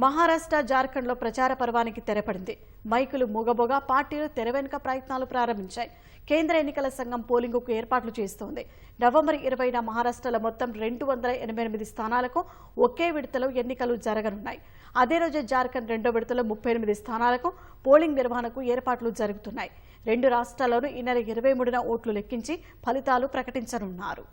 మహారాష్ట్ర జార్ఖండ్లో ప్రచార పర్వానికి తెరపడింది. మైకులు మూగబోగా పార్టీలు తెర వెనుక ప్రయత్నాలు ప్రారంభించాయి. కేంద్ర ఎన్నికల సంఘం పోలింగుకు ఏర్పాట్లు చేస్తోంది. నవంబర్ ఇరవైన మహారాష్ట్రలో మొత్తం రెండు వందల ఎనభై ఎనిమిది స్థానాలకు ఒకే విడతలో ఎన్నికలు జరగనున్నాయి. అదే రోజు జార్ఖండ్ రెండో విడతలో ముప్పై ఎనిమిది స్థానాలకు పోలింగ్ నిర్వహణకు ఏర్పాట్లు జరుగుతున్నాయి. రెండు రాష్ట్రాల్లోనూ ఈ నెల ఇరవై మూడున ఓట్లు లెక్కించి ఫలితాలు ప్రకటించనున్నారు.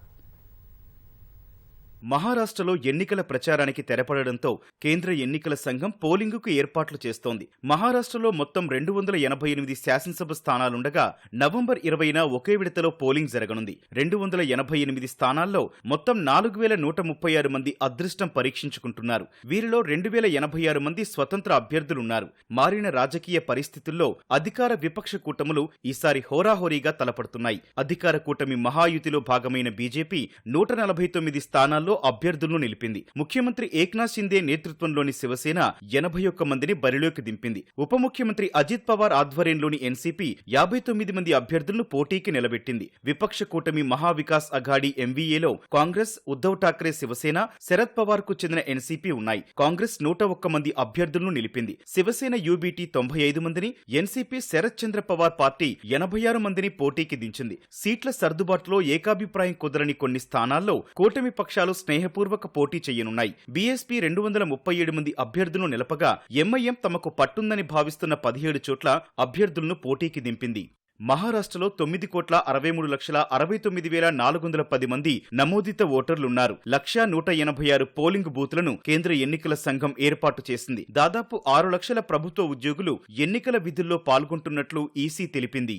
మహారాష్ట్రలో ఎన్నికల ప్రచారానికి తెరపడడంతో కేంద్ర ఎన్నికల సంఘం పోలింగుకు ఏర్పాట్లు చేస్తోంది. మహారాష్ట్రలో మొత్తం రెండు వందల ఎనభై ఎనిమిది శాసనసభ స్థానాలుండగా నవంబర్ ఇరవైన ఒకే విడతలో పోలింగ్ జరగనుంది. రెండు వందల ఎనభై ఎనిమిది స్థానాల్లో మొత్తం నాలుగు వేల నూట ముప్పై ఆరు మంది అదృష్టం పరీక్షించుకుంటున్నారు. వీరిలో రెండు వేల ఎనభై ఆరు మంది స్వతంత్ర అభ్యర్థులున్నారు. మారిన రాజకీయ పరిస్థితుల్లో అధికార విపక్ష కూటములు ఈసారి హోరాహోరీగా తలపడుతున్నాయి. అధికార కూటమి మహాయుతిలో భాగమైన బీజేపీ నూట నలభై తొమ్మిది స్థానాల్లో అభ్యర్థులను నిలిపింది. ముఖ్యమంత్రి ఏక్నాథ్ షిందే నేతృత్వంలోని శివసేన ఎనభై ఒక్క మందిని బరిలోకి దింపింది. ఉప ముఖ్యమంత్రి అజిత్ పవార్ ఆధ్వర్యంలోని ఎన్సీపీ యాభై తొమ్మిది మంది అభ్యర్థులను పోటీకి నిలబెట్టింది. విపక్ష కూటమి మహావికాస్ అఘాడీ ఎంవీఏలో కాంగ్రెస్ ఉద్దవ్ ఠాక్రే శివసేన శరద్ పవార్కు చెందిన ఎన్సీపీ ఉన్నాయి. కాంగ్రెస్ నూట ఒక్క మంది అభ్యర్థులను నిలిపింది. శివసేన యూబీటీ తొంభై ఐదు మందిని ఎన్సీపీ శరత్ చంద్ర పవార్ పార్టీ ఎనభై ఆరు మందిని పోటీకి దించింది. సీట్ల సర్దుబాటులో ఏకాభిప్రాయం కుదరని కొన్ని స్థానాల్లో కూటమి పక్షాలు స్నేహపూర్వక పోటీ చేయనున్నాయి. బీఎస్పీ రెండు వందల ముప్పై ఏడు మంది అభ్యర్థులను నిలపగా ఎంఐఎం తమకు పట్టుందని భావిస్తున్న పదిహేడు చోట్ల అభ్యర్థులను పోటీకి దింపింది. మహారాష్ట్రలో తొమ్మిది కోట్ల అరవై మూడు లక్షల అరవై తొమ్మిది వేల నాలుగు వందల పది మంది నమోదిత ఓటర్లున్నారు. లక్షా నూట ఎనభై ఆరు పోలింగ్ బూత్లను కేంద్ర ఎన్నికల సంఘం ఏర్పాటు చేసింది. దాదాపు ఆరు లక్షల ప్రభుత్వ ఉద్యోగులు ఎన్నికల విధుల్లో పాల్గొంటున్నట్లు ఈసీ తెలిపింది.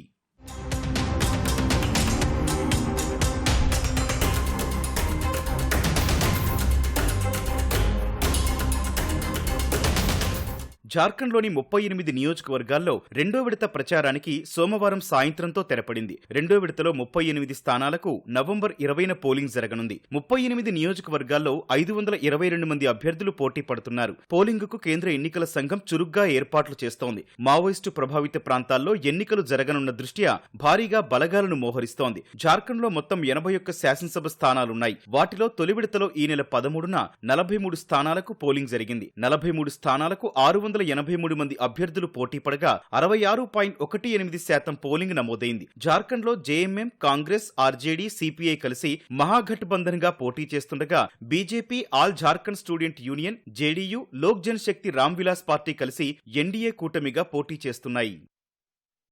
జార్ఖండ్లోని ముప్పై ఎనిమిది నియోజకవర్గాల్లో రెండో విడత ప్రచారానికి సోమవారం సాయంత్రంతో తెరపడింది. రెండో విడతలో ముప్పై ఎనిమిది స్థానాలకు నవంబర్ ఇరవైన పోలింగ్ జరగనుంది. ముప్పై ఎనిమిది నియోజకవర్గాల్లో ఐదు వందల ఇరవై రెండు మంది అభ్యర్థులు పోటీ పడుతున్నారు. పోలింగ్కు కేంద్ర ఎన్నికల సంఘం చురుగ్గా ఏర్పాట్లు చేస్తోంది. మావోయిస్టు ప్రభావిత ప్రాంతాల్లో ఎన్నికలు జరగనున్న దృష్ట్యా భారీగా బలగాలను మోహరిస్తోంది. జార్ఖండ్లో మొత్తం ఎనభై ఒక్క శాసనసభ స్థానాలున్నాయి. వాటిలో తొలి విడతలో ఈ నెల పదమూడున నలభై మూడు స్థానాలకు పోలింగ్ జరిగింది. నలభై మూడు స్థానాలకు ఆరు వందల ఎనభై మూడు మంది అభ్యర్థులు పోటీ పడగా అరవై ఆరు పాయింట్ ఒకటి ఎనిమిది శాతం పోలింగ్ నమోదైంది. జార్ఖండ్లో జేఎంఎం కాంగ్రెస్ ఆర్జేడీ సిపిఐ కలిసి మహాగఠబంధన్గా పోటీ చేస్తుండగా BJP all Jharkhand student union JDU Lok Jan Shakti Ram Vilas party కలిసి ఎన్డీఏ కూటమిగా పోటీ చేస్తున్నాయి.